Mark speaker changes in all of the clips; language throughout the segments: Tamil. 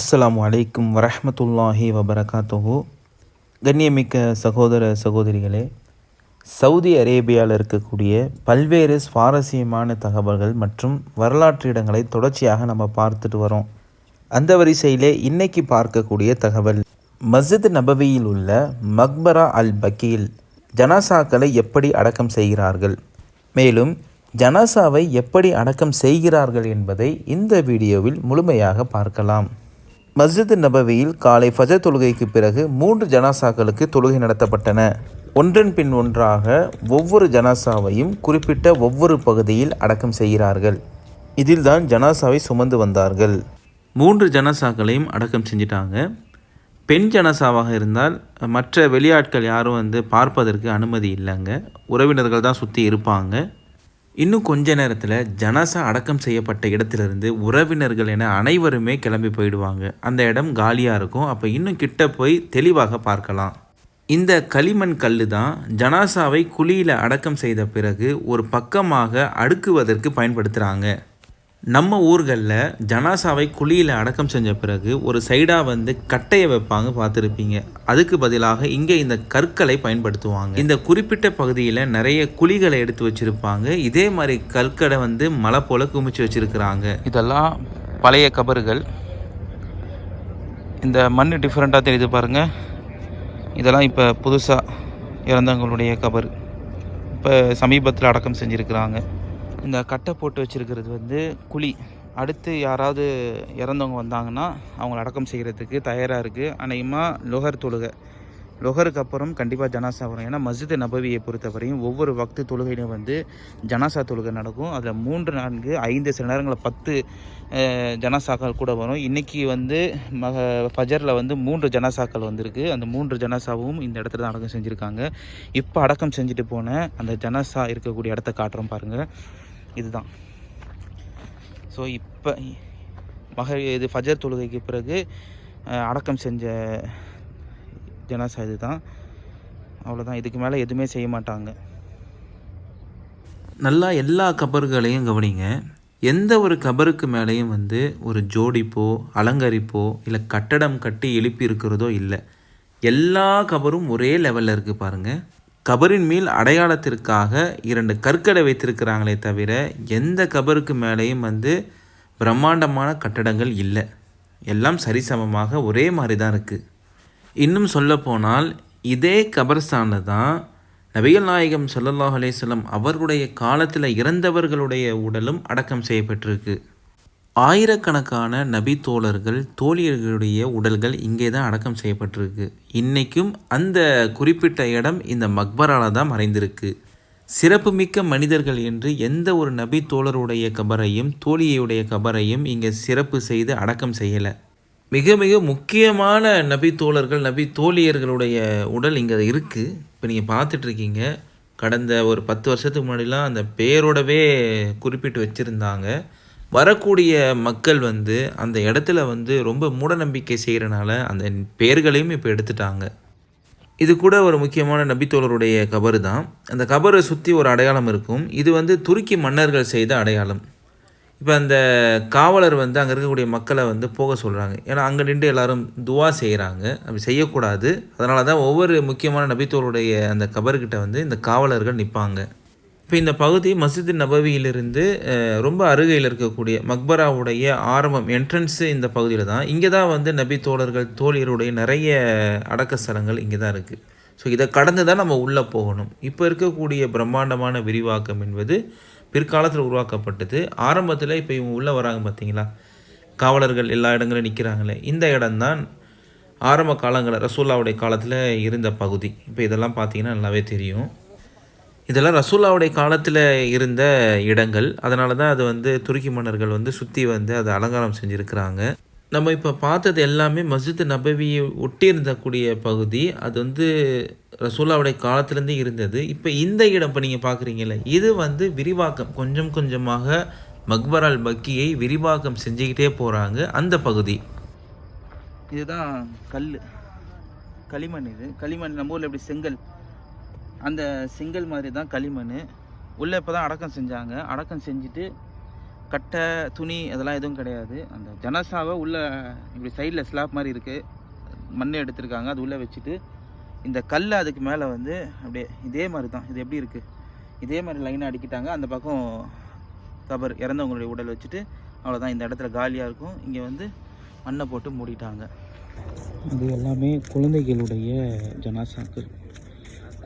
Speaker 1: அஸ்லாம் அலைக்கும் வரஹ்மத்துல்லாஹி வபரகாத்துஹு. கண்ணியமிக்க சகோதர சகோதரிகளே சவுதி அரேபியாவில் இருக்கக்கூடிய பல்வேறு சுவாரஸ்யமான தகவல்கள் மற்றும் வரலாற்று இடங்களை தொடர்ச்சியாக நம்ம பார்த்துட்டு வரோம். அந்த வரிசையிலே இன்னைக்கு பார்க்கக்கூடிய தகவல் மஸ்ஜித் நபவியில் உள்ள மக்பரா அல் பக்கீல் ஜனாசாக்களை எப்படி அடக்கம் செய்கிறார்கள்? மேலும் ஜனாசாவை எப்படி அடக்கம் செய்கிறார்கள் என்பதை இந்த வீடியோவில் முழுமையாக பார்க்கலாம். மஸ்ஜித் நபவியில் காலை ஃபஜர் தொழுகைக்கு பிறகு மூன்று ஜனாசாக்களுக்கு தொழுகை நடத்தப்பட்டன. ஒன்றன் பின் ஒன்றாக ஒவ்வொரு ஜனாசாவையும் குறிப்பிட்ட ஒவ்வொரு பகுதியில் அடக்கம் செய்கிறார்கள். இதில்தான் ஜனாசாவை சுமந்து வந்தார்கள். மூன்று ஜனாசாக்களையும் அடக்கம் செஞ்சிட்டாங்க. பெண் ஜனசாவாக இருந்தால் மற்ற வெளியாட்கள் யாரும் வந்து பார்ப்பதற்கு அனுமதி இல்லைங்க. உறவினர்கள் தான் சுற்றி இருப்பாங்க. இன்னும் கொஞ்ச நேரத்தில் ஜனாசா அடக்கம் செய்யப்பட்ட இடத்திலிருந்து உறவினர்கள் என அனைவருமே கிளம்பி போயிடுவாங்க. அந்த இடம் காலியாக இருக்கும். அப்போ இன்னும் கிட்ட போய் தெளிவாக பார்க்கலாம். இந்த களிமண் கல்லு தான் ஜனாசாவை குழியில் அடக்கம் செய்த பிறகு ஒரு பக்கமாக அடுக்குவதற்கு பயன்படுத்துகிறாங்க நம்ம ஊர்களில் ஜனாசாவை குழியில் அடக்கம் செஞ்ச பிறகு ஒரு சைடாக வந்து கட்டையை வைப்பாங்க பார்த்துருப்பீங்க. அதுக்கு பதிலாக இங்கே இந்த கற்களை பயன்படுத்துவாங்க. இந்த குறிப்பிட்ட பகுதியில் நிறைய குழிகளை எடுத்து வச்சுருப்பாங்க. இதே மாதிரி கற்களை வந்து மலை போல் குமிச்சு வச்சுருக்கிறாங்க. இதெல்லாம் பழைய கபறுகள் இந்த மண் டிஃப்ரெண்ட்டாக தெரியுது பாருங்கள் இதெல்லாம் இப்போ புதுசாக இறந்தவங்களுடைய கபர். இப்போ சமீபத்தில் அடக்கம் செஞ்சுருக்கிறாங்க. இந்த கட்டை போட்டு வச்சுருக்கிறது வந்து குழி. அடுத்து யாராவது இறந்தவங்க வந்தாங்கன்னா அவங்கள அடக்கம் செய்கிறதுக்கு தயாராக இருக்குது அநேகமாக லொஹர் தொழுகை. லொஹருக்கு அப்புறம் கண்டிப்பாக ஜனாசா வரும். ஏன்னா மஸ்ஜித் நபவியை பொறுத்தவரையும் ஒவ்வொரு வக்து தொழுகையிலும் வந்து ஜனாசா தொழுகை நடக்கும். அதில் மூன்று நான்கு ஐந்து சில நேரங்களில் பத்து ஜனாசாக்கள் கூட வரும். இன்றைக்கி வந்து மக ஃபஜரில் வந்து மூன்று ஜனாசாக்கள் வந்திருக்கு. அந்த மூன்று ஜனாசாவும் இந்த இடத்துல தான் அடக்கம் செஞ்சுருக்காங்க. இப்போ அடக்கம் செஞ்சுட்டு போன அந்த ஜனாசா இருக்கக்கூடிய இடத்த காட்டுறோம் பாருங்கள் இதுதான். ஸோ இப்போ மக இது ஃபஜர் தொழுகைக்கு பிறகு அடக்கம் செஞ்ச ஜனாசா இதுதான். அவ்வளோதான் இதுக்கு மேலே எதுவுமே செய்ய மாட்டாங்க. நல்லா எல்லா கபர்களையும் கவனிங்க. எந்த ஒரு கபருக்கு மேலேயும் வந்து ஒரு ஜோடிப்போ அலங்கரிப்போ இல்லை கட்டடம் கட்டி எழுப்பி இருக்கிறதோ இல்லை. எல்லா கபரும் ஒரே லெவலில் இருக்குது பாருங்கள் கபரின் மேல் அடையாளத்திற்காக இரண்டு கற்களை வைத்திருக்கிறாங்களே தவிர எந்த கபருக்கு மேலேயும் வந்து பிரம்மாண்டமான கட்டடங்கள் இல்லை. எல்லாம் சரிசமமாக ஒரே மாதிரி தான் இருக்குது இன்னும் சொல்லப்போனால் இதே கபர்ஸ்தானில் தான் நபிகள் நாயகம் ஸல்லல்லாஹு அலேஸ்லம் அவர்களுடைய காலத்தில் இறந்தவர்களுடைய உடலும் அடக்கம் செய்யப்பட்டிருக்கு. ஆயிரக்கணக்கான நபி தோழர்கள் தோழியர்களுடைய உடல்கள் இங்கே தான் அடக்கம் செய்யப்பட்டிருக்கு. இன்றைக்கும் அந்த குறிப்பிட்ட இடம் இந்த மக்பரால தான் மறைந்திருக்கு. சிறப்புமிக்க மனிதர்கள் என்று எந்த ஒரு நபி தோழருடைய கபரையும் தோழியுடைய கபரையும் இங்கே சிறப்பு செய்து அடக்கம் செய்யலை. மிக மிக முக்கியமான நபி தோழர்கள் நபி தோழியர்களுடைய உடல் இங்கே இருக்குது இப்போ நீங்கள் பார்த்துட்ருக்கீங்க கடந்த ஒரு பத்து வருஷத்துக்கு முன்னாடிலாம் அந்த பேரோடவே குறிப்பிட்டு வச்சுருந்தாங்க. வரக்கூடிய மக்கள் வந்து அந்த இடத்துல வந்து ரொம்ப மூடநம்பிக்கை செய்கிறனால அந்த பெயர்களையும் இப்போ எடுத்துட்டாங்க. இது கூட ஒரு முக்கியமான நபித்தோழருடைய கபரு தான் அந்த கபரை சுற்றி ஒரு அடையாளம் இருக்கும். இது வந்து துருக்கி மன்னர்கள் செய்த அடையாளம். இப்போ அந்த காவலர் வந்து அங்கே இருக்கக்கூடிய மக்களை வந்து போக சொல்கிறாங்க ஏன்னா அங்கே நின்று எல்லாரும் துவா செய்கிறாங்க அப்படி செய்யக்கூடாது. அதனால தான் ஒவ்வொரு முக்கியமான நபித்தோருடைய அந்த கபர்கிட்ட வந்து இந்த காவலர்கள் நிற்பாங்க இப்போ இந்த பகுதி மஸ்ஜித் நபவியிலிருந்து ரொம்ப அருகையில் இருக்கக்கூடிய மக்பராவுடைய ஆரம்பம் என்ட்ரன்ஸு இந்த பகுதியில் தான். இங்கே தான் வந்து நபி தோழர்கள் தோழியருடைய நிறைய அடக்க ஸ்தலங்கள் இங்கே தான் இருக்குது ஸோ இதை கடந்து தான் நம்ம உள்ளே போகணும். இப்போ இருக்கக்கூடிய பிரம்மாண்டமான விரிவாக்கம் என்பது பிற்காலத்தில் உருவாக்கப்பட்டது. ஆரம்பத்தில் இப்போ இவங்க உள்ளே வராங்க பார்த்தீங்களா காவலர்கள் எல்லா இடங்களும் நிற்கிறாங்களே இந்த இடம்தான் ஆரம்ப காலங்களில் ரசூல்லாவுடைய காலத்தில் இருந்த பகுதி. இப்போ இதெல்லாம் பார்த்தீங்கன்னா நல்லாவே தெரியும். இதெல்லாம் ரசூல்லாவுடைய காலத்தில் இருந்த இடங்கள். அதனால தான் அது வந்து துருக்கி மன்னர்கள் வந்து சுற்றி வந்து அதை அலங்காரம் செஞ்சுருக்கிறாங்க. நம்ம இப்போ பார்த்தது எல்லாமே மஸ்ஜித் நபவியை ஒட்டி இருந்தக்கூடிய பகுதி. அது வந்து ரசூல்லாவுடைய காலத்துலேருந்து இருந்தது. இப்போ இந்த இடம் இப்போ நீங்கள் பார்க்குறீங்கல்ல இது வந்து விரிவாக்கம் கொஞ்சம் கொஞ்சமாக மக்பர் அல் பக்கியை விரிவாக்கம் செஞ்சுக்கிட்டே போகிறாங்க அந்த பகுதி. இதுதான் கல் களிமண் இது. களிமண் நம்ம ஊரில் எப்படி செங்கல் அந்த செங்கல் மாதிரி தான் களிமண். உள்ளே இப்போ தான் அடக்கம் செஞ்சாங்க. அடக்கம் செஞ்சுட்டு
Speaker 2: கட்டை துணி அதெல்லாம் எதுவும் கிடையாது. அந்த ஜனசாவை உள்ளே இப்படி சைடில் ஸ்லாப் மாதிரி இருக்குது மண் எடுத்திருக்காங்க. அது உள்ளே வச்சுட்டு இந்த கல் அதுக்கு மேலே வந்து அப்படியே இதே மாதிரி தான். இது எப்படி இருக்குது இதே மாதிரி லைனாக அடிக்கிட்டாங்க. அந்த பக்கம் கபர் இறந்தவங்களுடைய உடல் வச்சுட்டு அவ்வளோதான் இந்த இடத்துல காலியாக இருக்கும். இங்கே வந்து மண்ணை போட்டு மூடிட்டாங்க. இது எல்லாமே குழந்தைகளுடைய ஜனாசாக்கள்.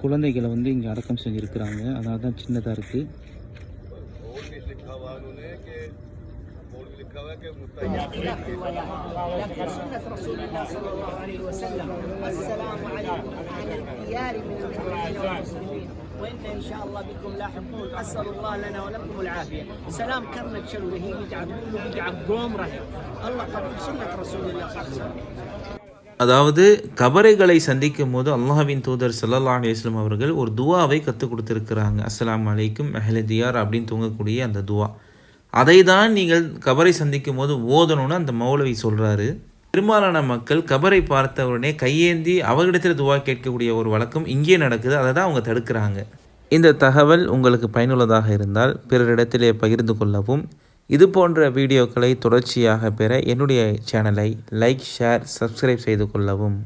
Speaker 2: குழந்தைகளை வந்து இங்கே அடக்கம் செஞ்சுருக்கிறாங்க அதனால தான் சின்னதாக இருக்குது
Speaker 3: لكن سنة رسول الله صلى الله عليه وسلم السلام عليكم أهل الديار من المؤمنين والمسلمين وإن إن شاء الله بكم لاحقون أسأل الله لنا ولكم العافية سلام كرنك شلو هي بدعة كله بدعة قوم رهي الله قبول سنة رسول الله صلى الله عليه وسلم
Speaker 1: அதாவது கபரைகளை சந்திக்கும் போது அல்லாஹ்வின் தூதர் சல்லா அலிஸ்லாம் அவர்கள் ஒரு துவாவை கற்றுக் கொடுத்துருக்கிறாங்க. அஸ்லாம் அலைக்கும் மெஹலதியார் அப்படின்னு தூங்கக்கூடிய அந்த துவா. அதை தான் நீங்கள் கபரை சந்திக்கும் போது ஓதணும்னு அந்த மௌலவி சொல்கிறாரு பெரும்பாலான மக்கள் கபரை பார்த்த உடனே கையேந்தி அவர்களிடத்தில் துவா கேட்கக்கூடிய ஒரு வழக்கம் இங்கே நடக்குது. அதை தான் அவங்க தடுக்கிறாங்க. இந்த தகவல் உங்களுக்கு பயனுள்ளதாக இருந்தால் பிறரிடத்திலே பகிர்ந்து கொள்ளவும் இது போன்ற வீடியோக்களை தொடர்ச்சியாக பெற என்னுடைய சேனலை லைக் ஷேர் சப்ஸ்கிரைப் செய்து கொள்ளவும்.